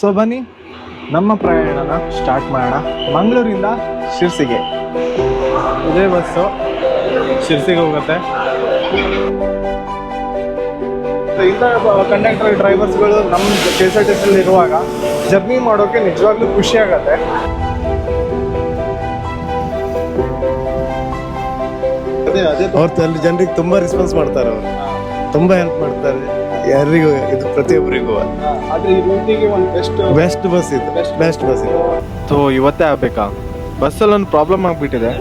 So ಬನ್ನಿ. ನಮ್ಮ ಪ್ರಯಾಣನ start ಮಾಡೋಣ. ಮಂಗಳೂರಿಂದ ಶಿರ್ಸಿಗೆ. ಇದೇ ಬಸ್ಸು ಶಿರ್ಸಿಗೆ ಹೋಗುತ್ತೆ. ಇಂಥ ಕಂಡಕ್ಟರ್ ಡ್ರೈವರ್ಸ್ಗಳು ನಮ್ಮ ಕೆ ಎಸ್ ಆರ್ ಟಿ ಸಿಲಿ ಇರುವಾಗ ಜರ್ನಿ ಮಾಡೋಕೆ ನಿಜವಾಗ್ಲೂ ಖುಷಿ ಆಗತ್ತೆ. ಅದೇ ಅದೇ. ಅವ್ರು ಅಲ್ಲಿ ಜನರಿಗೆ ತುಂಬ ರೆಸ್ಪಾನ್ಸ್ ಮಾಡ್ತಾರೆ ಅವರು. ತುಂಬಾ ಹೆಲ್ಪ್ ಮಾಡ್ತಾರೆ. ಯಾರಿಗೂ ಇದು ಪ್ರತಿಯೊಬ್ಬರಿಗೂ. ಆದ್ರೆ ಈ ರೂಟಿಗೆ ಒಂದು ಬೆಸ್ಟ್ ಬೆಸ್ಟ್ ಬಸ್ ಇದು. ಬೆಸ್ಟ್ ಬಸ್ ಇದು. ಸೊ ಇವತ್ತೇ ಆಗ್ಬೇಕಾ? ಬಸ್ಸಲ್ಲಿ ಒಂದು ಪ್ರಾಬ್ಲಮ್ ಆಗಿಬಿಟ್ಟಿದೆ.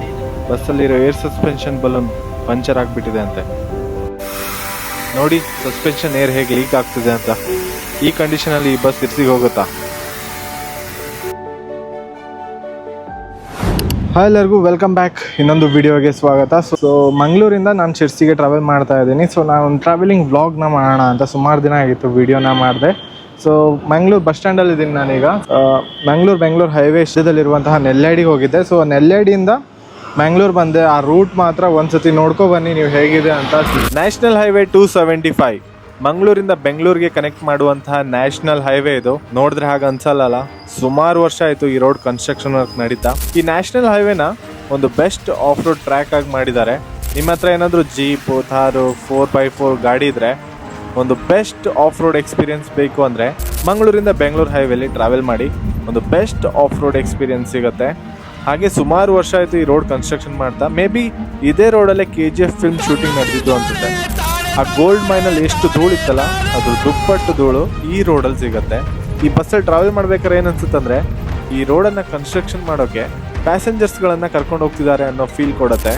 ಬಸ್ಸಲ್ಲಿರೋ ಏರ್ ಸಸ್ಪೆನ್ಷನ್ ಬಲೂನ್ ಪಂಚರ್ ಆಗಿಬಿಟ್ಟಿದೆ ಅಂತೆ. ನೋಡಿ ಸಸ್ಪೆನ್ಷನ್ ಏರ್ ಹೇಗೆ ಲೀಕ್ ಆಗ್ತಿದೆ ಅಂತ. ಈ ಕಂಡೀಷನಲ್ಲಿ ಈ ಬಸ್ ಇರ್ಸಿಗೆ ಹೋಗುತ್ತಾ? ಹಾಯ್ ಎಲ್ಲರಿಗೂ ವೆಲ್ಕಮ್ ಬ್ಯಾಕ್ ಇನ್ನೊಂದು ವಿಡಿಯೋಗೆ ಸ್ವಾಗತ. ಸೊ ಮಂಗಳೂರಿಂದ ನಾನು ಶಿರ್ಸಿಗೆ ಟ್ರಾವೆಲ್ ಮಾಡ್ತಾ ಇದ್ದೀನಿ. ಸೊ ನಾನು ಟ್ರಾವೆಲಿಂಗ್ ವ್ಲಾಗ್ನ ಮಾಡೋಣ ಅಂತ ಸುಮಾರು ದಿನ ಆಗಿತ್ತು ವಿಡಿಯೋನ ಮಾಡಿದೆ. ಸೊ ಮಂಗ್ಳೂರು ಬಸ್ ಸ್ಟ್ಯಾಂಡಲ್ಲಿ ಇದ್ದೀನಿ ನಾನೀಗ. ಮಂಗ್ಳೂರು, ಬೆಂಗಳೂರು ಹೈವೇ ಇಷ್ಟದಲ್ಲಿರುವಂತಹ ನೆಲ್ಲೇಡಿಗೆ ಹೋಗಿದ್ದೆ. ಸೊ ನೆಲ್ಲಡಿಯಿಂದ ಮಂಗ್ಳೂರು ಬಂದೆ. ಆ ರೂಟ್ ಮಾತ್ರ ಒಂದ್ಸತಿ ನೋಡ್ಕೊ ಬನ್ನಿ, ನೀವು ಹೇಗಿದೆ ಅಂತ. National highway two seventy five ಮಂಗಳೂರಿಂದ ಬೆಂಗಳೂರಿಗೆ ಕನೆಕ್ಟ್ ಮಾಡುವಂತಹ ನ್ಯಾಷನಲ್ ಹೈವೇ ಇದು. ನೋಡಿದ್ರೆ ಹಾಗೆ ಅನ್ಸಲ್ಲ ಸುಮಾರು ವರ್ಷ ಆಯ್ತು ಈ ರೋಡ್ ಕನ್ಸ್ಟ್ರಕ್ಷನ್ ವರ್ಕ್ ನಡೀತಾ. ಈ ನ್ಯಾಷನಲ್ ಹೈವೇನ ಒಂದು ಬೆಸ್ಟ್ ಆಫ್ ರೋಡ್ ಟ್ರ್ಯಾಕ್ ಆಗಿ ಮಾಡಿದ್ದಾರೆ. ನಿಮ್ಮ ಹತ್ರ ಏನಾದರೂ jeep Thar four by four ಗಾಡಿ ಇದ್ರೆ ಒಂದು ಬೆಸ್ಟ್ ಆಫ್ ರೋಡ್ ಎಕ್ಸ್ಪೀರಿಯನ್ಸ್ ಬೇಕು ಅಂದರೆ ಮಂಗಳೂರಿಂದ ಬೆಂಗಳೂರು ಹೈವೇಲಿ ಟ್ರಾವೆಲ್ ಮಾಡಿ ಒಂದು ಬೆಸ್ಟ್ ಆಫ್ ರೋಡ್ ಎಕ್ಸ್ಪೀರಿಯನ್ಸ್ ಸಿಗುತ್ತೆ. ಹಾಗೆ ಸುಮಾರು ವರ್ಷ ಆಯಿತು ಈ ರೋಡ್ ಕನ್ಸ್ಟ್ರಕ್ಷನ್ ಮಾಡ್ತಾ. ಮೇ ಬಿ ಇದೇ ರೋಡಲ್ಲೇ K G F film shooting ನಡೆದಿದ್ದು ಅನ್ಸುತ್ತೆ. ಆ ಗೋಲ್ಡ್ ಮೈನಲ್ಲಿ ಎಷ್ಟು ಧೂಳು ಇತ್ತಲ್ಲ, ಅದು ದುಪ್ಪಟ್ಟು ಧೂಳು ಈ ರೋಡಲ್ಲಿ ಸಿಗುತ್ತೆ. ಈ ಬಸ್ಸಲ್ಲಿ ಟ್ರಾವೆಲ್ ಮಾಡ್ಬೇಕಾದ್ರೆ ಏನನ್ಸುತ್ತಂದ್ರೆ ಈ ರೋಡನ್ನು ಕನ್ಸ್ಟ್ರಕ್ಷನ್ ಮಾಡೋಕೆ ಪ್ಯಾಸೆಂಜರ್ಸ್ಗಳನ್ನು ಕರ್ಕೊಂಡು ಹೋಗ್ತಿದ್ದಾರೆ ಅನ್ನೋ ಫೀಲ್ ಕೊಡುತ್ತೆ.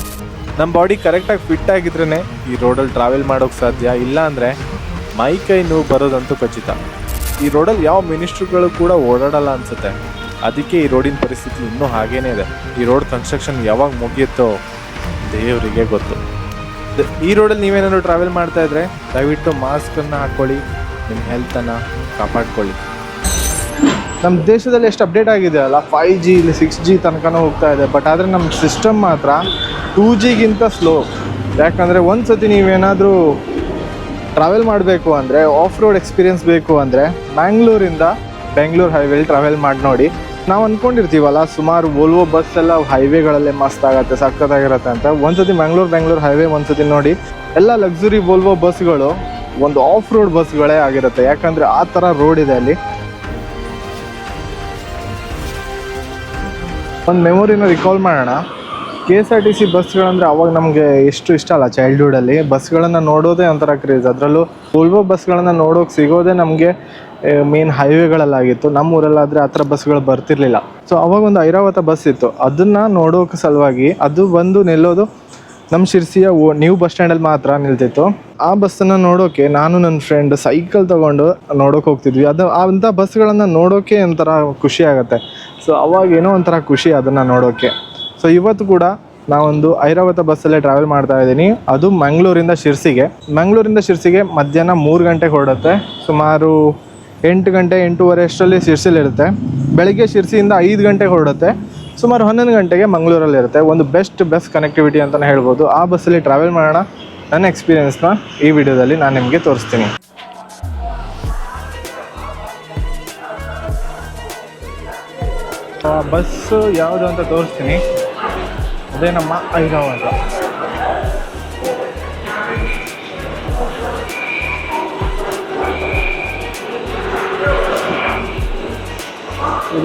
ನಮ್ಮ ಬಾಡಿ ಕರೆಕ್ಟಾಗಿ ಫಿಟ್ ಆಗಿದ್ರೇ ಈ ರೋಡಲ್ಲಿ ಟ್ರಾವೆಲ್ ಮಾಡೋಕೆ ಸಾಧ್ಯ. ಇಲ್ಲ ಅಂದರೆ ಮೈ ಕೈ ನೋವು ಬರೋದಂತೂ ಖಚಿತ. ಈ ರೋಡಲ್ಲಿ ಯಾವ ಮಿನಿಸ್ಟ್ರುಗಳು ಕೂಡ ಓಡಾಡಲ್ಲ ಅನ್ಸುತ್ತೆ. ಅದಕ್ಕೆ ಈ ರೋಡಿನ ಪರಿಸ್ಥಿತಿ ಇನ್ನೂ ಹಾಗೇನೇ ಇದೆ. ಈ ರೋಡ್ ಕನ್ಸ್ಟ್ರಕ್ಷನ್ ಯಾವಾಗ ಮುಗಿಯುತ್ತೋ ದೇವರಿಗೆ ಗೊತ್ತು. ಈ ರೋಡಲ್ಲಿ ನೀವೇನಾದ್ರು ಟ್ರಾವೆಲ್ ಮಾಡ್ತಾ ಇದ್ರೆ, ದಯವಿಟ್ಟು ಮಾಸ್ಕನ್ನು ಹಾಕ್ಕೊಳ್ಳಿ ನಿಮ್ಮ ಹೆಲ್ತನ್ನು ಕಾಪಾಡ್ಕೊಳ್ಳಿ. ನಮ್ಮ ದೇಶದಲ್ಲಿ ಎಷ್ಟು ಅಪ್ಡೇಟ್ ಆಗಿದೆ ಅಲ್ಲ? ಫೈವ್ ಜಿ ಇಲ್ಲಿ ಸಿಕ್ಸ್ ಜಿ ತನಕನೂ ಹೋಗ್ತಾ ಇದೆ. ಬಟ್ ಆದರೆ ನಮ್ಮ ಸಿಸ್ಟಮ್ ಮಾತ್ರ ಟೂ ಜಿಗಿಂತ ಸ್ಲೋ ಯಾಕಂದರೆ ಒಂದು ಸತಿ ನೀವೇನಾದರೂ ಟ್ರಾವೆಲ್ ಮಾಡಬೇಕು ಅಂದರೆ ಆಫ್ ರೋಡ್ ಎಕ್ಸ್ಪೀರಿಯನ್ಸ್ ಬೇಕು ಅಂದರೆ ಮ್ಯಾಂಗ್ಳೂರಿಂದ ಬೆಂಗಳೂರು ಹೈವೇಲಿ ಟ್ರಾವೆಲ್ ಮಾಡಿ ನೋಡಿ. ನಾವು ಅಂದ್ಕೊಂಡಿರ್ತೀವಲ್ಲ ಸುಮಾರು ವೋಲ್ವೋ ಬಸ್ ಎಲ್ಲ ಹೈವೇಗಳಲ್ಲೇ ಮಸ್ತ್ ಆಗತ್ತೆ ಸಖತ್ತಾಗಿರತ್ತೆ ಅಂತ. ಒಂದ್ಸತಿ ಮ್ಯಾಂಗ್ಳೂರು ಬೆಂಗಳೂರು ಹೈವೇ ಒಂದ್ಸತಿ ನೋಡಿ. ಎಲ್ಲ ಲಕ್ಸುರಿ ವೋಲ್ವೋ ಬಸ್ಗಳು ಒಂದು ಆಫ್ ರೋಡ್ ಬಸ್ಗಳೇ ಆಗಿರುತ್ತೆ. ಯಾಕಂದರೆ ಆ ಥರ ರೋಡ್ ಇದೆ ಅಲ್ಲಿ. ಒಂದು ಮೆಮೊರಿನ ರಿಕಾಲ್ ಮಾಡೋಣ. K S R T C ಬಸ್ಗಳಂದ್ರೆ ಅವಾಗ ನಮಗೆ ಎಷ್ಟು ಇಷ್ಟ ಅಲ್ಲ ಚೈಲ್ಡ್ಹುಡಲ್ಲಿ ಬಸ್ಗಳನ್ನು ನೋಡೋದೇ ಒಂಥರ ಕ್ರೇಜ್ ಅದರಲ್ಲೂ ವೋಲ್ವೋ ಬಸ್ಗಳನ್ನು ನೋಡೋಕೆ ಸಿಗೋದೇ ನಮಗೆ ಮೇನ್ ಹೈವೇಗಳಲ್ಲಾಗಿತ್ತು ನಮ್ಮ ಊರಲ್ಲಾದರೆ ಆ ಥರ ಬಸ್ಗಳು ಬರ್ತಿರ್ಲಿಲ್ಲ. ಸೊ ಅವಾಗ ಒಂದು ಐರಾವತ ಬಸ್ ಇತ್ತು. ಅದನ್ನು ನೋಡೋಕೆ ಸಲುವಾಗಿ ಅದು ಬಂದು ನಿಲ್ಲೋದು ನಮ್ಮ ಶಿರ್ಸಿಯ ನ್ಯೂ ಬಸ್ ಸ್ಟ್ಯಾಂಡಲ್ಲಿ ಮಾತ್ರ ನಿಲ್ತಿತ್ತು. ಆ ಬಸ್ಸನ್ನು ನೋಡೋಕೆ ನಾನು ನನ್ನ ಫ್ರೆಂಡ್ ಸೈಕಲ್ ತಗೊಂಡು ನೋಡೋಕೆ ಹೋಗ್ತಿದ್ವಿ. ಅದು ಅಂಥ ಬಸ್ಗಳನ್ನು ನೋಡೋಕೆ ಒಂಥರ ಖುಷಿ ಆಗುತ್ತೆ. ಸೊ ಅವಾಗ ಏನೋ ಒಂಥರ ಖುಷಿ ಅದನ್ನು ನೋಡೋಕೆ. ಸೊ ಇವತ್ತು ಕೂಡ ನಾವೊಂದು ಐರಾವತ ಬಸ್ಸಲ್ಲೇ ಟ್ರಾವೆಲ್ ಮಾಡ್ತಾ ಇದ್ದೀನಿ. ಅದು ಮಂಗಳೂರಿಂದ ಶಿರ್ಸಿಗೆ. ಮಂಗಳೂರಿಂದ ಶಿರ್ಸಿಗೆ ಮಧ್ಯಾಹ್ನ ಮೂರು ಗಂಟೆಗೆ ಹೊರಡುತ್ತೆ. ಸುಮಾರು ಎಂಟು ಗಂಟೆ ಎಂಟೂವರೆ ಅಷ್ಟರಲ್ಲಿ ಶಿರ್ಸಿಲಿರುತ್ತೆ ಬೆಳಗ್ಗೆ ಶಿರ್ಸಿಯಿಂದ ಐದು ಗಂಟೆಗೆ ಹೊರಡುತ್ತೆ. ಸುಮಾರು ಹನ್ನೊಂದು ಗಂಟೆಗೆ ಮಂಗಳೂರಲ್ಲಿರುತ್ತೆ ಒಂದು ಬೆಸ್ಟ್ ಬೆಸ್ಟ್ ಕನೆಕ್ಟಿವಿಟಿ ಅಂತಲೇ ಹೇಳ್ಬೋದು. ಆ ಬಸ್ಸಲ್ಲಿ ಟ್ರಾವೆಲ್ ಮಾಡೋಣ. ನನ್ನ ಎಕ್ಸ್ಪೀರಿಯೆನ್ಸ್ನ ಈ ವಿಡಿಯೋದಲ್ಲಿ ನಾನು ನಿಮಗೆ ತೋರಿಸ್ತೀನಿ. ಬಸ್ಸು ಯಾವುದು ಅಂತ ತೋರಿಸ್ತೀನಿ. ಅದೇ ನಮ್ಮ ಐರಾವತ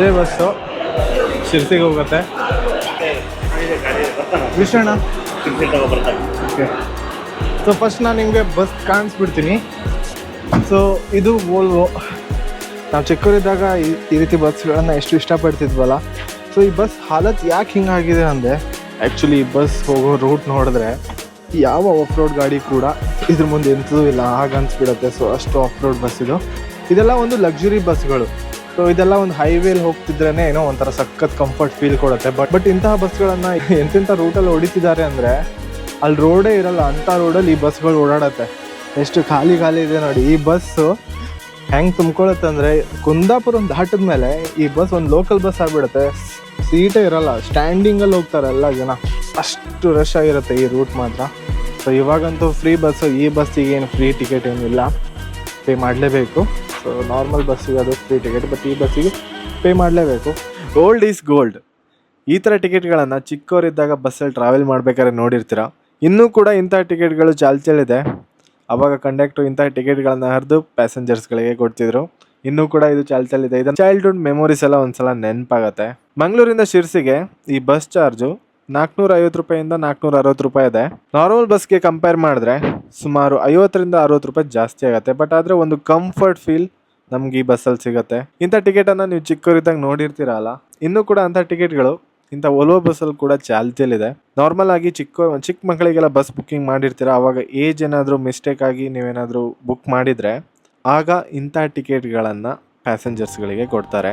ಇದೇ ಬಸ್ಸು ಶಿರ್ಸಿಗೆ ಹೋಗುತ್ತೆ. ವಿಷಣ. ಓಕೆ ಸೊ ಫಸ್ಟ್ ನಾನು ನಿಮಗೆ ಬಸ್ ಕಾಣಿಸ್ಬಿಡ್ತೀನಿ. ಸೊ ಇದು ವೋಲ್ವೋ ನಾವು ಚಿಕ್ಕವರಿದ್ದಾಗ ಈ ಈ ರೀತಿ ಬಸ್ಗಳನ್ನು ಎಷ್ಟು ಇಷ್ಟಪಡ್ತಿದ್ವಲ್ಲ? ಸೊ ಈ ಬಸ್ ಹಾಲತ್ ಯಾಕೆ ಹಿಂಗಾಗಿದೆ ಅಂದರೆ ಆ್ಯಕ್ಚುಲಿ ಈ ಬಸ್ ಹೋಗೋ ರೂಟ್ ನೋಡಿದ್ರೆ ಯಾವ ಆಫ್ ರೋಡ್ ಗಾಡಿ ಕೂಡ ಇದ್ರ ಮುಂದೆ ಎಂತೂ ಇಲ್ಲ. ಹಾಗೆ ಅನ್ಸ್ಬಿಡುತ್ತೆ ಸೊ ಅಷ್ಟು ಆಫ್ ರೋಡ್ ಬಸ್ ಇದು. ಇದೆಲ್ಲ ಒಂದು ಲಕ್ಸುರಿ ಬಸ್ಗಳು ಸೊ ಇದೆಲ್ಲ ಒಂದು ಹೈವೇಲಿ ಹೋಗ್ತಿದ್ರೇನೆ ಏನೋ ಒಂಥರ ಸಖತ್ ಕಂಫರ್ಟ್ ಫೀಲ್ ಕೊಡುತ್ತೆ. ಬಟ್ ಬಟ್ ಇಂತಹ ಬಸ್ಗಳನ್ನು ಎಂತೆಂಥ ರೂಟಲ್ಲಿ ಹೊಡಿತಿದ್ದಾರೆ ಅಂದರೆ, ಅಲ್ಲಿ ರೋಡೇ ಇರಲ್ಲ, ಅಂಥ ರೋಡಲ್ಲಿ ಈ ಬಸ್ಗಳು ಓಡಾಡತ್ತೆ. ಎಷ್ಟು ಖಾಲಿ ಖಾಲಿ ಇದೆ ನೋಡಿ. ಈ ಬಸ್ಸು ಹೆಂಗೆ ತುಂಬ್ಕೊಳತ್ತೆ ಅಂದರೆ, ಕುಂದಾಪುರ ಒಂದು ದಾಟದ ಮೇಲೆ ಈ ಬಸ್ ಒಂದು ಲೋಕಲ್ ಬಸ್ ಆಗಿಬಿಡುತ್ತೆ. ಸೀಟೇ ಇರಲ್ಲ. ಸ್ಟ್ಯಾಂಡಿಂಗಲ್ಲಿ ಹೋಗ್ತಾರೆ ಎಲ್ಲ ಜನ. ಅಷ್ಟು ರಶ್ ಆಗಿರುತ್ತೆ ಈ ರೂಟ್ ಮಾತ್ರ. ಸೊ ಇವಾಗಂತೂ ಫ್ರೀ ಬಸ್ ಈ ಬಸ್ಸಿಗೆ ಏನು ಫ್ರೀ ಟಿಕೆಟ್ ಏನಿಲ್ಲ. ಪೇ ಮಾಡಲೇಬೇಕು. ಸೊ ನಾರ್ಮಲ್ ಬಸ್ಸಿಗೆ ಅದು ಫ್ರೀ ಟಿಕೆಟ್ ಬಟ್ ಈ ಬಸ್ಸಿಗೆ ಪೇ ಮಾಡಲೇಬೇಕು. ಗೋಲ್ಡ್ ಈಸ್ ಗೋಲ್ಡ್ ಈ ಥರ ಟಿಕೆಟ್ಗಳನ್ನು ಚಿಕ್ಕವರಿದ್ದಾಗ ಬಸ್ಸಲ್ಲಿ ಟ್ರಾವೆಲ್ ಮಾಡ್ಬೇಕಾದ್ರೆ ನೋಡಿರ್ತೀರ? ಇನ್ನೂ ಕೂಡ ಇಂಥ ಟಿಕೆಟ್ಗಳು ಚಾಲ್ತಿಯಲ್ಲಿದೆ. ಅವಾಗ ಕಂಡಕ್ಟ್ರು ಇಂಥ ಟಿಕೆಟ್ಗಳನ್ನು ಹರಿದು ಪ್ಯಾಸೆಂಜರ್ಸ್ಗಳಿಗೆ ಕೊಡ್ತಿದ್ರು. ಇನ್ನೂ ಕೂಡ ಇದು ಚಾಲ್ತಿಯಲ್ಲಿದೆ. ಇದನ್ನು ಚೈಲ್ಡ್ಹುಡ್ ಮೆಮೊರೀಸ್ ಎಲ್ಲ ಒಂದ್ಸಲ ನೆನಪಾಗತ್ತೆ. ಮಂಗಳೂರಿಂದ ಶಿರ್ಸಿಗೆ ಈ ಬಸ್ ಚಾರ್ಜು ನಾಲ್ಕುನೂರ ಐವತ್ತು ರೂಪಾಯಿಂದ ನಾಲ್ಕುನೂರ ಅರವತ್ತು ರೂಪಾಯಿ ಇದೆ. ನಾರ್ಮಲ್ ಬಸ್ಗೆ ಕಂಪೇರ್ ಮಾಡಿದ್ರೆ ಸುಮಾರು ಐವತ್ತರಿಂದ ಅರವತ್ತು ರೂಪಾಯಿ ಜಾಸ್ತಿ ಆಗುತ್ತೆ. ಬಟ್ ಆದರೆ ಒಂದು ಕಂಫರ್ಟ್ ಫೀಲ್ ನಮ್ಗೆ ಈ ಬಸ್ಸಲ್ಲಿ ಸಿಗುತ್ತೆ. ಇಂಥ ಟಿಕೆಟನ್ನು ನೀವು ಚಿಕ್ಕವರಿದ್ದಾಗ ನೋಡಿರ್ತೀರಲ್ಲ ಇನ್ನೂ ಕೂಡ ಅಂಥ ಟಿಕೆಟ್ಗಳು ಇಂಥ ಓಲೋ ಬಸ್ಸಲ್ಲಿ ಕೂಡ ಚಾಲ್ತಿಯಲ್ಲಿದೆ ನಾರ್ಮಲ್ ಆಗಿ ಚಿಕ್ಕ ಚಿಕ್ಕ ಮಕ್ಕಳಿಗೆಲ್ಲ ಬಸ್ ಬುಕ್ಕಿಂಗ್ ಮಾಡಿರ್ತೀರ? ಆವಾಗ ಏಜ್ ಏನಾದರೂ ಮಿಸ್ಟೇಕ್ ಆಗಿ ನೀವೇನಾದರೂ ಬುಕ್ ಮಾಡಿದರೆ ಆಗ ಇಂಥ ಟಿಕೆಟ್ಗಳನ್ನು ಪ್ಯಾಸೆಂಜರ್ಸ್ಗಳಿಗೆ ಕೊಡ್ತಾರೆ.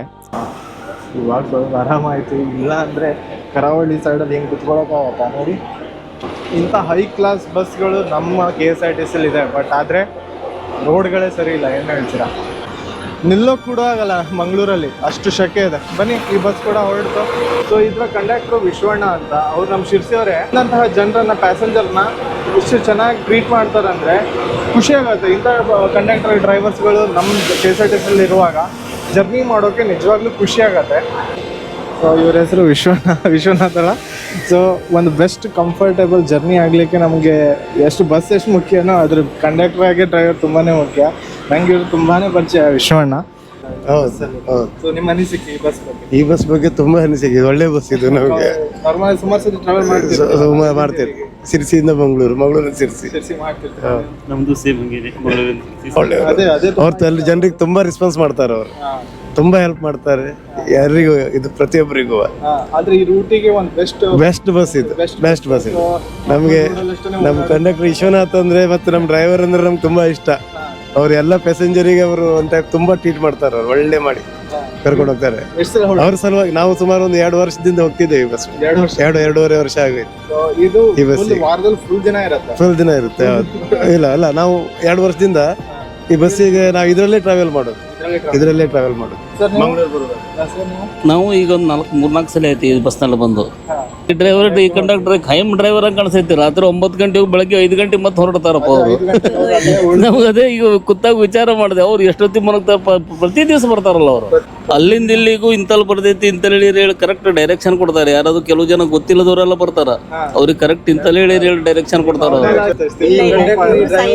ಇವಾಗ ಸ್ವಲ್ಪ ಆರಾಮಾಯಿತು. ಇಲ್ಲ ಅಂದರೆ ಕರಾವಳಿ ಸೈಡಲ್ಲಿ ಹೆಂಗೆ ಕುತ್ಕೊಳ್ಳೋಕ್ಕಾಗತ್ತಾ ನೋಡಿ. ಇಂಥ ಹೈ ಕ್ಲಾಸ್ ಬಸ್ಗಳು ನಮ್ಮ ಕೆ ಎಸ್ ಆರ್ ಟಿ ಸಿಲಿ ಇದೆ ಬಟ್ ಆದರೆ ರೋಡ್ಗಳೇ ಸರಿ ಇಲ್ಲ, ಏನು ಹೇಳ್ತೀರಾ? ನಿಲ್ಲೋಕೆ ಕೂಡ ಆಗಲ್ಲ ಮಂಗಳೂರಲ್ಲಿ, ಅಷ್ಟು ಶಕೆ ಇದೆ. ಬನ್ನಿ, ಈ ಬಸ್ ಕೂಡ ಹೊರಡ್ತು. ಸೊ ಇದ್ರ ಕಂಡಕ್ಟ್ರು ವಿಶ್ವಣ್ಣ ಅಂತ, ಅವ್ರು ನಮ್ಮ ಶಿರ್ಸಿಯವರೇ ಇಂತಹ ಜನರನ್ನ ಪ್ಯಾಸೆಂಜರ್ನ ಇಷ್ಟು ಚೆನ್ನಾಗಿ ಟ್ರೀಟ್ ಮಾಡ್ತಾರೆ ಅಂದರೆ ಖುಷಿ ಆಗುತ್ತೆ. ಇಂಥ ಕಂಡಕ್ಟರ್ ಡ್ರೈವರ್ಸ್ಗಳು ನಮ್ಮ ಕೆ ಎಸ್ ಆರ್ ಟಿ ಸಿಲಿ ಇರುವಾಗ ಜರ್ನಿ ಮಾಡೋಕ್ಕೆ ನಿಜವಾಗ್ಲೂ ಖುಷಿ ಆಗತ್ತೆ. ಸೊ ಇವ್ರ ಹೆಸರು ವಿಶ್ವನಾಥ ವಿಶ್ವನಾಥ್ ಅಲ್ಲ. ಸೊ ಒಂದು ಬೆಸ್ಟ್ ಕಂಫರ್ಟೇಬಲ್ ಜರ್ನಿ ಆಗಲಿಕ್ಕೆ ನಮಗೆ ಎಷ್ಟು ಬಸ್ ಎಷ್ಟು ಮುಖ್ಯನೋ ಅದ್ರ ಕಂಡಕ್ಟರ್ ಆಗಿ ಡ್ರೈವರ್ ತುಂಬಾ ಮುಖ್ಯ. ನಂಗೆ ಇವ್ರು ತುಂಬಾ ಪರಿಚಯ ವಿಶ್ವಣ್ಣ. ಹೌದು ಹೌದು. ಸೊ ನಿಮ್ಮ ಅನಿಸಿಕೆ ಈ ಬಸ್ ಬಗ್ಗೆ? ಈ ಬಸ್ ಬಗ್ಗೆ ತುಂಬಾ ಅನಿಸಿಕೆ ಒಳ್ಳೆ ಬಸ್ ಇದು ನಮಗೆ. ನಾರ್ಮಲ್ ಸುಮಾರು ಸತಿ ಟ್ರಾವೆಲ್ ಮಾಡ್ತೀವಿ. ಸಿರ್ಸಿಯಿಂದ ಮಂಗಳೂರು ಮಂಗಳೂರಿಂದ ಸಿರ್ಸಿ. ಸೇರಿಸಿ ಮಾಡ್ತಿರ್ತೀವಿ ನಮ್ದು ಸೇಮ್ ಹಂಗಿದೆ ಮಂಗಳೂರಿನ ಒಳ್ಳೆ ಅದೇ ಅದೇ. ಅವ್ರು ಅಲ್ಲಿ ಜನರಿಗೆ ತುಂಬಾ ರೆಸ್ಪಾನ್ಸ್ ಮಾಡ್ತಾರೆ ಅವರು. ತುಂಬಾ ಹೆಲ್ಪ್ ಮಾಡ್ತಾರೆ. ಯಾರಿಗೂ ಇದು ಪ್ರತಿಯೊಬ್ಬರಿಗೂ. ಆದ್ರೆ ಈ ರೂಟಿಗೆ ಒಂದು ಬೆಸ್ಟ್ ಬೆಸ್ಟ್ ಬಸ್ ಇದು. ಬೆಸ್ಟ್ ಬಸ್ ಇದು. ನಮಗೆ ನಮ್ಮ ಕಂಡಕ್ಟರ್ ವಿಶ್ವನಾಥ್ ಅಂದ್ರೆ ಮತ್ತೆ ನಮ್ಮ ಡ್ರೈವರ್ ಅಂದ್ರೆ ನಮ್ಗೆ ತುಂಬಾ ಇಷ್ಟ. ಅವ್ರ ಎಲ್ಲ ಪ್ಯಾಸೆಂಜರಿಗೆ ಅವರು ಒಂದ್ ಟೈಪ್ ತುಂಬಾ ಟ್ರೀಟ್ ಮಾಡ್ತಾರೆ ಅವ್ರು ಒಳ್ಳೆ ಮಾಡಿ ಕರ್ಕೊಂಡು ಹೋಗ್ತಾರೆ. ಅವ್ರ ಸಲುವಾಗಿ ನಾವು ಸುಮಾರು ಒಂದು ಎರಡು ವರ್ಷದಿಂದ ಹೋಗ್ತಿದ್ದೇವೆ ಈ ಬಸ್ ಎರಡು ಎರಡೂವರೆ ವರ್ಷ ಆಗೋಯ್ತು. ಈ ಬಸ್ ಫುಲ್ ದಿನ ಇರತ್ತೆ. ಇಲ್ಲ ಅಲ್ಲ ನಾವು ಎರಡು ವರ್ಷದಿಂದ ಈ ಬಸ್ಸಿಗೆ ನಾವು ಇದರಲ್ಲೇ ಟ್ರಾವೆಲ್ ಮಾಡೋದು. ಇದರಲ್ಲೇ ಟ್ರಾವೆಲ್ ಮಾಡೋದು. ಮಂಗಳೂರು ಬರೋದು ಸರ್ ನೀವು? ಈಗ ಒಂದು ನಾಲ್ಕು ಮೂರ್ನಾಲ್ಕು ಸಲ ಐತಿ ಈ ಬಸ್ನಲ್ಲಿ ಬಂದು. ಈ ಡ್ರೈವರ್ ಈ ಕಂಡಕ್ಟರ್ ಖೈಮ್ ಡ್ರೈವರ್ ಅಂತ ಕಾಣಿಸೈತಿ. ರಾತ್ರಿ ಒಂಬತ್ತು ಗಂಟೆಗೆ ಬೆಳಗ್ಗೆ ಐದು ಗಂಟೆ ಮತ್ತೆ ಹೊರಡ್ತಾರಪ್ಪ ಅವರು. ನಮಗೆ ಅದೇ ಈಗ ಕುತ್ತಾಗ ವಿಚಾರ ಮಾಡಿದೆ ಅವ್ರು ಎಷ್ಟೊತ್ತಿಗೆ ಮಲಗ್ತಾರೆ ಪ- ಪ್ರತಿ ದಿವಸ ಬರ್ತಾರಲ್ಲ ಅವರು. ಅಲ್ಲಿಂದ ಇಲ್ಲಿಗೂ ಇಂತಲ್ಲಿ ಬರ್ತೈತಿ ಇಂತಲ್ಲಿ ಹೇಳಿ ಹೇಳಿ ಕರೆಕ್ಟ್ ಡೈರೆಕ್ಷನ್ ಕೊಡ್ತಾರೆ. ಯಾರಾದ್ರೂ ಕೆಲವು ಜನ ಗೊತ್ತಿಲ್ಲದವರೆಲ್ಲ ಬರ್ತಾರ. ಅವ್ರಿಗೆ ಕರೆಕ್ಟ್ ಇಂತಲ್ಲಿ ಹೇಳಿ ಹೇಳಿ ಡೈರೆಕ್ಷನ್ ಕೊಡ್ತಾರ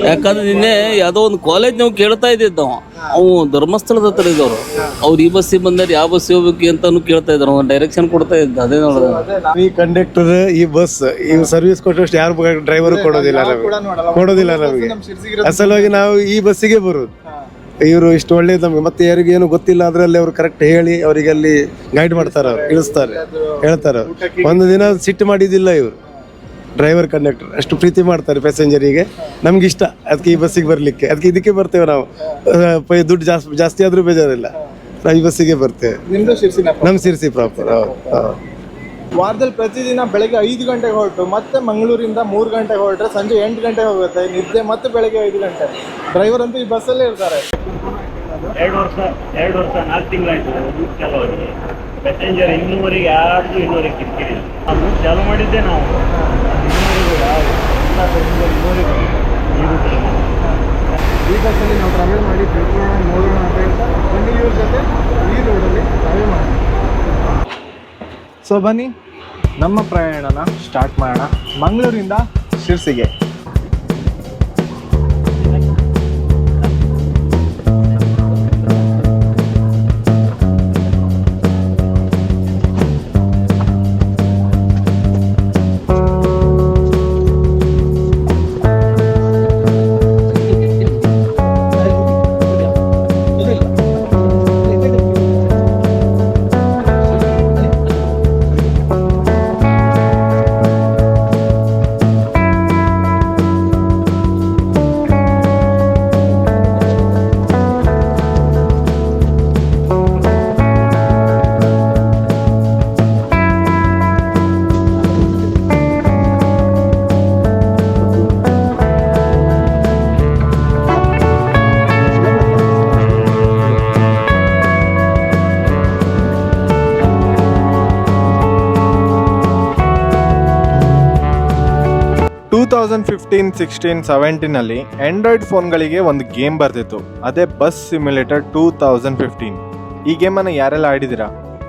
ಯಾಕಂದ್ರೆ ನಿನ್ನೆ ಯಾವ್ದೋ ಒಂದು ಕಾಲೇಜ್ ನಾವು ಕೇಳ್ತಾ ಇದ್ದಿದ್ದ. ಅವ ಅವು ಧರ್ಮಸ್ಥಳದ ಹತ್ರ ಇದ್ದವ್ರು. ಅವ್ರು ಈ ಬಸ್ಸಿಗೆ ಬಂದ್ರೆ ಯಾವ ಬಸ್ ಹೋಗ್ಬೇಕು ಅಂತಾನು ಕೇಳ್ತಾ ಇದ್ರು. ಡೈರೆಕ್ಷನ್ ಕೊಡ್ತಾ ಇದ್ದ. ಅದೇ ನೋಡಿದ. ಈ ಕಂಡಕ್ಟರ್ ಈ ಬಸ್ ಈ ಸರ್ವಿಸ್ ಕೊಟ್ಟಷ್ಟು ಯಾರು ಡ್ರೈವರ್ ಕೊಡೋದಿಲ್ಲ ನಮಗೆ. ಕೊಡೋದಿಲ್ಲ ನಮಗೆ. ನಮ್ಮ ಶಿರ್ಸಿಗೆ ಆ ಸಲುವಾಗಿ ನಾವು ಈ ಬಸ್ಸಿಗೆ ಬರೋದು. ಇವರು ಇಷ್ಟು ಒಳ್ಳೇದು ನಮಗೆ. ಮತ್ತೆ ಯಾರಿಗೂ ಏನು ಗೊತ್ತಿಲ್ಲ ಅದರಲ್ಲಿ ಅವರು ಕರೆಕ್ಟ್ ಹೇಳಿ ಅವರಿಗೆ ಅಲ್ಲಿ ಗೈಡ್ ಮಾಡ್ತಾರೆ ಅವ್ರು ಇಳಿಸ್ತಾರೆ ಹೇಳ್ತಾರೆ ಒಂದು ದಿನ ಸಿಟ್ಟು ಮಾಡಿದ್ದಿಲ್ಲ ಇವರು. ಡ್ರೈವರ್ ಕಂಡಕ್ಟರ್ ಅಷ್ಟು ಪ್ರೀತಿ ಮಾಡ್ತಾರೆ ಪ್ಯಾಸೆಂಜರಿಗೆ ನಮ್ಗೆ ಇಷ್ಟ ಅದಕ್ಕೆ ಈ ಬಸ್ಸಿಗೆ ಬರಲಿಕ್ಕೆ. ಅದಕ್ಕೆ ಇದಕ್ಕೆ ಬರ್ತೇವೆ ನಾವು. ದುಡ್ಡು ಜಾಸ್ತಿ ಜಾಸ್ತಿ ಆದರೂ ಬೇಜಾರಿಲ್ಲ. ನಾವು ಈ ಬಸ್ಸಿಗೆ ಬರ್ತೇವೆ. ನಮ್ಮ ಸಿರ್ಸಿ ಪ್ರಾಪರ್. ಹೌದು. ವಾರದಲ್ಲಿ ಪ್ರತಿದಿನ ಬೆಳಗ್ಗೆ ಐದು ಗಂಟೆಗೆ ಹೊರಟು, ಮತ್ತೆ ಮಂಗಳೂರಿಂದ ಮೂರು ಗಂಟೆಗೆ ಹೊರಟ್ರೆ ಸಂಜೆ ಎಂಟು ಗಂಟೆಗೆ ಹೋಗುತ್ತೆ, ನಿದ್ದೆ ಮತ್ತೆ ಬೆಳಗ್ಗೆ ಐದು ಗಂಟೆ. ಡ್ರೈವರ್ ಅಂತೂ ಈ ಬಸ್ಸಲ್ಲೇ ಇರ್ತಾರೆ. ಎರಡು ವರ್ಷ ಎರಡು ವರ್ಷ, ನಾಲ್ಕು ತಿಂಗಳಾಯ್ತು ಪ್ಯಾಸೆಂಜರ್ ಇನ್ನೂವರೆಗೆ ಯಾರಿಗೂ ಇನ್ನೂವರೆಗೆ ಕಿರಿಕಿರಿ ರೂಟ್ ಚಾಲು ಮಾಡಿದ್ದೆ ನಾವು ಇನ್ನೂವರೆಗೂ ಯಾವ ಎಲ್ಲ ಪ್ಯಾಸೆಂಜರ್ ಇನ್ನೂವರೆಗೂ ಈ ರೂಟಲ್ಲಿ ಈ ಬಸ್ಸಲ್ಲಿ ನಾವು ಟ್ರಾವೆಲ್ ಮಾಡಿ ತಿಳ್ಕೊಳ್ಳೋಣ ನೋಡೋಣ ಅಂತ ಹೇಳ್ತಾ ಬನ್ನಿ ಇವ್ರ ಜೊತೆ ಈ ರೋಡಲ್ಲಿ ಟ್ರಾವೆಲ್ ಮಾಡಿ ಸೊ ಬನ್ನಿ ನಮ್ಮ ಪ್ರಯಾಣನ ಸ್ಟಾರ್ಟ್ ಮಾಡೋಣ. ಮಂಗಳೂರಿಂದ ಶಿರ್ಸಿಗೆ. ತೌಸಂಡ್ ಫಿಫ್ಟೀನ್ ಸಿಕ್ಸ್ಟೀನ್ ಸೆವೆಂಟೀನಲ್ಲಿ ಆಂಡ್ರಾಯ್ಡ್ ಫೋನ್ಗಳಿಗೆ ಒಂದು ಗೇಮ್ ಬರ್ತಿತ್ತು. ಅದೇ bus simulator two thousand fifteen ಈ ಗೇಮನ್ನು ಯಾರೆಲ್ಲ ಆಡಿದ್ದೀರಾ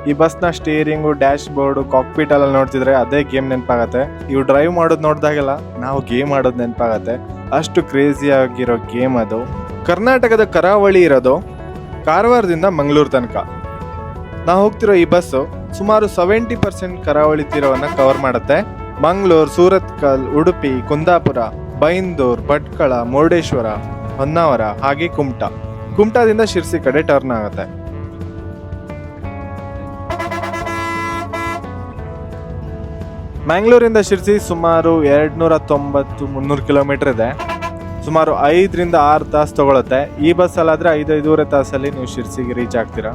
ಈ ಬಸ್ನ ಸ್ಟೇರಿಂಗು ಡ್ಯಾಶ್ ಬೋರ್ಡು ಕಾಕ್ಪಿಟ್ ಎಲ್ಲ ನೋಡ್ತಿದ್ರೆ ಅದೇ ಗೇಮ್ ನೆನಪಾಗತ್ತೆ. ಇವು ಡ್ರೈವ್ ಮಾಡೋದು ನೋಡಿದಾಗೆಲ್ಲ ನಾವು ಗೇಮ್ ಆಡೋದು ನೆನಪಾಗತ್ತೆ. ಅಷ್ಟು ಕ್ರೇಜಿ ಆಗಿರೋ ಗೇಮ್ ಅದು. ಕರ್ನಾಟಕದ ಕರಾವಳಿ ಇರೋದು ಕಾರವಾರದಿಂದ ಮಂಗಳೂರು ತನಕ. ನಾವು ಹೋಗ್ತಿರೋ ಈ ಬಸ್ಸು ಸುಮಾರು ಸೆವೆಂಟಿ ಪರ್ಸೆಂಟ್ ಕರಾವಳಿ ತೀರವನ್ನು ಕವರ್ ಮಾಡುತ್ತೆ. ಮಂಗಳೂರು ಸೂರತ್ಕಲ್ ಉಡುಪಿ, ಕುಂದಾಪುರ, ಬೈಂದೂರ್, ಭಟ್ಕಳ, ಮುರುಡೇಶ್ವರ, ಹೊನ್ನಾವರ ಹಾಗೆ ಕುಮಟಾ. ಕುಮಟಾದಿಂದ ಶಿರ್ಸಿ ಕಡೆ ಟರ್ನ್ ಆಗುತ್ತೆ. ಮ್ಯಾಂಗ್ಳೂರಿಂದ ಶಿರ್ಸಿ ಸುಮಾರು ಎರಡು ನೂರ ತೊಂಬತ್ತು ಮುನ್ನೂರು ಕಿಲೋಮೀಟರ್ ಇದೆ. ಸುಮಾರು ಐದರಿಂದ ಆರು ತಾಸು ತಗೊಳುತ್ತೆ. ಈ ಬಸ್ಸಲ್ಲಾದರೆ ಐದು ಐದೂವರೆ ತಾಸಲ್ಲಿ ನೀವು ಶಿರ್ಸಿಗೆ ರೀಚ್ ಆಗ್ತೀರಾ.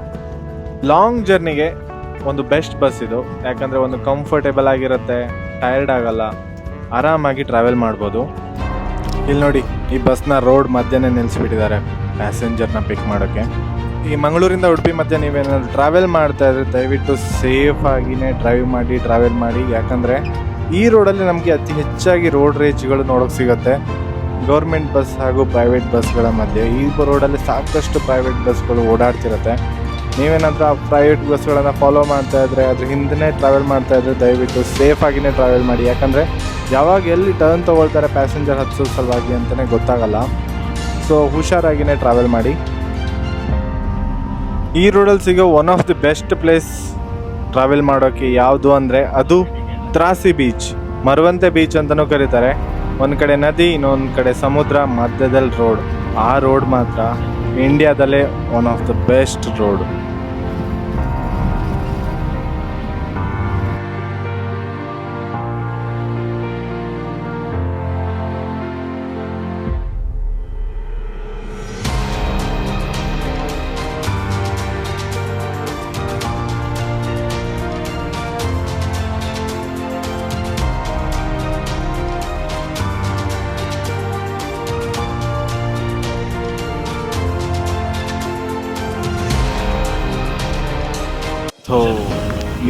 ಲಾಂಗ್ ಜರ್ನಿಗೆ ಒಂದು ಬೆಸ್ಟ್ ಬಸ್ ಇದು. ಯಾಕಂದರೆ ಒಂದು ಕಂಫರ್ಟೇಬಲ್ ಆಗಿರುತ್ತೆ. ಟಯರ್ಡ್ ಆಗಲ್ಲ, ಆರಾಮಾಗಿ ಟ್ರಾವೆಲ್ ಮಾಡ್ಬೋದು. ಇಲ್ಲಿ ನೋಡಿ, ಈ ಬಸ್ನ ರೋಡ್ ಮಧ್ಯನೇ ನಿಲ್ಲಿಸ್ಬಿಟ್ಟಿದ್ದಾರೆ ಪ್ಯಾಸೆಂಜರ್ನ ಪಿಕ್ ಮಾಡೋಕ್ಕೆ ಈ ಮಂಗಳೂರಿಂದ ಉಡುಪಿ ಮಧ್ಯೆ ನೀವೇನಾದ್ರು ಟ್ರಾವೆಲ್ ಮಾಡ್ತಾ ಇದ್ರೆ ದಯವಿಟ್ಟು ಸೇಫ್ ಆಗಿನೇ ಡ್ರೈವ್ ಮಾಡಿ ಟ್ರಾವೆಲ್ ಮಾಡಿ. ಯಾಕಂದರೆ ಈ ರೋಡಲ್ಲಿ ನಮಗೆ ಅತಿ ಹೆಚ್ಚಾಗಿ ರೋಡ್ ರೇಜ್ಗಳು ನೋಡೋಕೆ ಸಿಗುತ್ತೆ. ಗೌರ್ಮೆಂಟ್ ಬಸ್ ಹಾಗೂ ಪ್ರೈವೇಟ್ ಬಸ್ಗಳ ಮಧ್ಯೆ ಈ ರೋಡಲ್ಲಿ ಸಾಕಷ್ಟು ಪ್ರೈವೇಟ್ ಬಸ್ಗಳು ಓಡಾಡ್ತಿರುತ್ತೆ. ನೀವೇನಾದ್ರೂ ಆ ಪ್ರೈವೇಟ್ ಬಸ್ಗಳನ್ನು ಫಾಲೋ ಮಾಡ್ತಾ ಇದ್ರೆ, ಅದ್ರ ಹಿಂದೆ ಟ್ರಾವೆಲ್ ಮಾಡ್ತಾ ಇದ್ರೆ ದಯವಿಟ್ಟು ಸೇಫ್ ಆಗಿನೇ ಟ್ರಾವೆಲ್ ಮಾಡಿ. ಯಾಕಂದರೆ ಯಾವಾಗ ಎಲ್ಲಿ ಟರ್ನ್ ತೊಗೊಳ್ತಾರೆ ಪ್ಯಾಸೆಂಜರ್ ಹತ್ತಿಸೋ ಸಲುವಾಗಿ ಅಂತಲೇ ಗೊತ್ತಾಗಲ್ಲ. ಸೊ ಹುಷಾರಾಗಿನೇ ಟ್ರಾವೆಲ್ ಮಾಡಿ. ಈ ರೋಡಲ್ಲಿ ಸಿಗೋ one of the best place travel ಮಾಡೋಕ್ಕೆ ಯಾವುದು ಅಂದರೆ ಅದು ತ್ರಾಸಿ ಬೀಚ್ ಮರವಂತೆ ಬೀಚ್ ಅಂತಲೂ ಕರೀತಾರೆ. ಒಂದು ಕಡೆ ನದಿ, ಇನ್ನೊಂದು ಕಡೆ ಸಮುದ್ರ ಮಧ್ಯದಲ್ಲಿ ರೋಡ್ ಆ ರೋಡ್ ಮಾತ್ರ ಇಂಡಿಯಾದಲ್ಲೇ one of the best road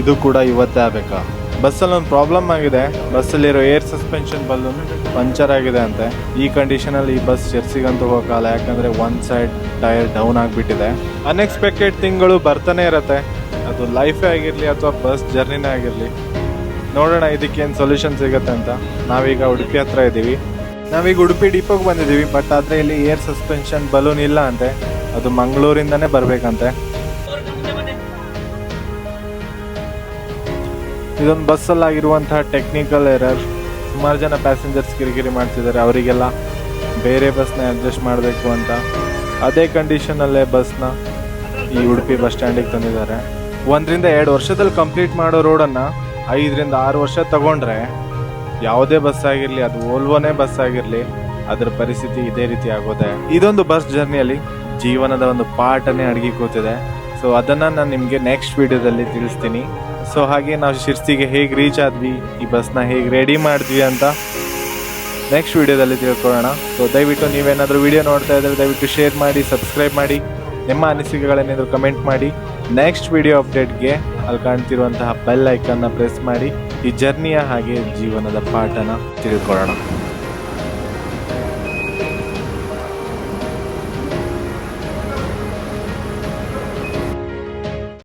ಇದು ಕೂಡ ಇವತ್ತೇ ಆಗಬೇಕಾ? ಬಸ್ಸಲ್ಲಿ ಒಂದು ಪ್ರಾಬ್ಲಮ್ ಆಗಿದೆ. ಬಸ್ಸಲ್ಲಿರೋ ಏರ್ ಸಸ್ಪೆನ್ಷನ್ ಬಲ್ಲೂನ್ ಪಂಚರ್ ಆಗಿದೆ ಅಂತೆ. ಈ ಕಂಡೀಷನಲ್ಲಿ ಈ ಬಸ್ ಜೆರ್ಸಿಗಂತೂ ಹೋಗಲ್ಲ ಯಾಕಂದರೆ ಒನ್ ಸೈಡ್ ಟೈರ್ ಡೌನ್ ಆಗಿಬಿಟ್ಟಿದೆ. ಅನ್ಎಕ್ಸ್ಪೆಕ್ಟೆಡ್ ತಿಂಗಳು ಬರ್ತಾನೆ ಇರತ್ತೆ. ಅದು ಲೈಫೇ ಆಗಿರಲಿ ಅಥವಾ ಬಸ್ ಜರ್ನಿನೇ ಆಗಿರಲಿ. ನೋಡೋಣ ಇದಕ್ಕೇನು ಸೊಲ್ಯೂಷನ್ ಸಿಗುತ್ತೆ ಅಂತ. ನಾವೀಗ ಉಡುಪಿ ಹತ್ರ ಇದ್ದೀವಿ ನಾವೀಗ ಉಡುಪಿ ಡಿಪೋಗೆ ಬಂದಿದ್ದೀವಿ ಬಟ್ ಆದರೆ ಇಲ್ಲಿ ಏರ್ ಸಸ್ಪೆನ್ಷನ್ ಬಲೂನ್ ಇಲ್ಲ ಅಂತೆ. ಅದು ಮಂಗಳೂರಿಂದನೇ ಬರಬೇಕಂತೆ. ಇದೊಂದು ಬಸ್ಸಲ್ಲಾಗಿರುವಂತಹ ಟೆಕ್ನಿಕಲ್ ಎರರ್ ಸುಮಾರು ಜನ ಪ್ಯಾಸೆಂಜರ್ಸ್ ಕಿರಿಕಿರಿ ಮಾಡ್ತಿದ್ದಾರೆ. ಅವರಿಗೆಲ್ಲ ಬೇರೆ ಬಸ್ನ ಅಡ್ಜಸ್ಟ್ ಮಾಡಬೇಕು ಅಂತ. ಅದೇ ಕಂಡೀಷನಲ್ಲೇ ಬಸ್ನ ಈ ಉಡುಪಿ ಬಸ್ ಸ್ಟ್ಯಾಂಡಿಗೆ ತಂದಿದ್ದಾರೆ. ಒಂದರಿಂದ ಎರಡು ವರ್ಷದಲ್ಲಿ ಕಂಪ್ಲೀಟ್ ಮಾಡೋ ರೋಡನ್ನು ಐದರಿಂದ ಆರು ವರ್ಷ ತಗೊಂಡ್ರೆ ಯಾವುದೇ ಬಸ್ ಆಗಿರಲಿ, ಅದು ಓಲ್ವೋನೇ ಬಸ್ ಆಗಿರಲಿ, ಅದರ ಪರಿಸ್ಥಿತಿ ಇದೇ ರೀತಿ ಆಗೋದೆ. ಇದೊಂದು ಬಸ್ ಜರ್ನಿಯಲ್ಲಿ ಜೀವನದ ಒಂದು ಪಾಠನೇ ಅಡಗಿ ಕೂತಿದೆ. ಸೊ ಅದನ್ನು ನಾನು ನಿಮಗೆ ನೆಕ್ಸ್ಟ್ ವಿಡಿಯೋದಲ್ಲಿ ತಿಳಿಸ್ತೀನಿ. ಸೊ ಹಾಗೆ ನಾವು ಶಿರ್ಸಿಗೆ ಹೇಗೆ ರೀಚ್ ಆದ್ವಿ, ಈ ಬಸ್ನ ಹೇಗೆ ರೆಡಿ ಮಾಡಿದ್ವಿ ಅಂತ ನೆಕ್ಸ್ಟ್ ವಿಡಿಯೋದಲ್ಲಿ ತಿಳ್ಕೊಳ್ಳೋಣ. ಸೊ ದಯವಿಟ್ಟು ನೀವೇನಾದರೂ ವಿಡಿಯೋ ನೋಡ್ತಾ ಇದ್ದರೆ ದಯವಿಟ್ಟು ಶೇರ್ ಮಾಡಿ ಸಬ್ಸ್ಕ್ರೈಬ್ ಮಾಡಿ, ನಿಮ್ಮ ಅನಿಸಿಕೆಗಳನ್ನೇನಾದರೂ ಕಮೆಂಟ್ ಮಾಡಿ. ನೆಕ್ಸ್ಟ್ ವಿಡಿಯೋ ಅಪ್ಡೇಟ್ಗೆ ಅಲ್ಲಿ ಕಾಣ್ತಿರುವಂತಹ ಬೆಲ್ ಐಕನ್ನ ಪ್ರೆಸ್ ಮಾಡಿ, ಈ ಜರ್ನಿಯ ಹಾಗೆ ಜೀವನದ ಪಾಠನ ತಿಳ್ಕೊಳ್ಳೋಣ.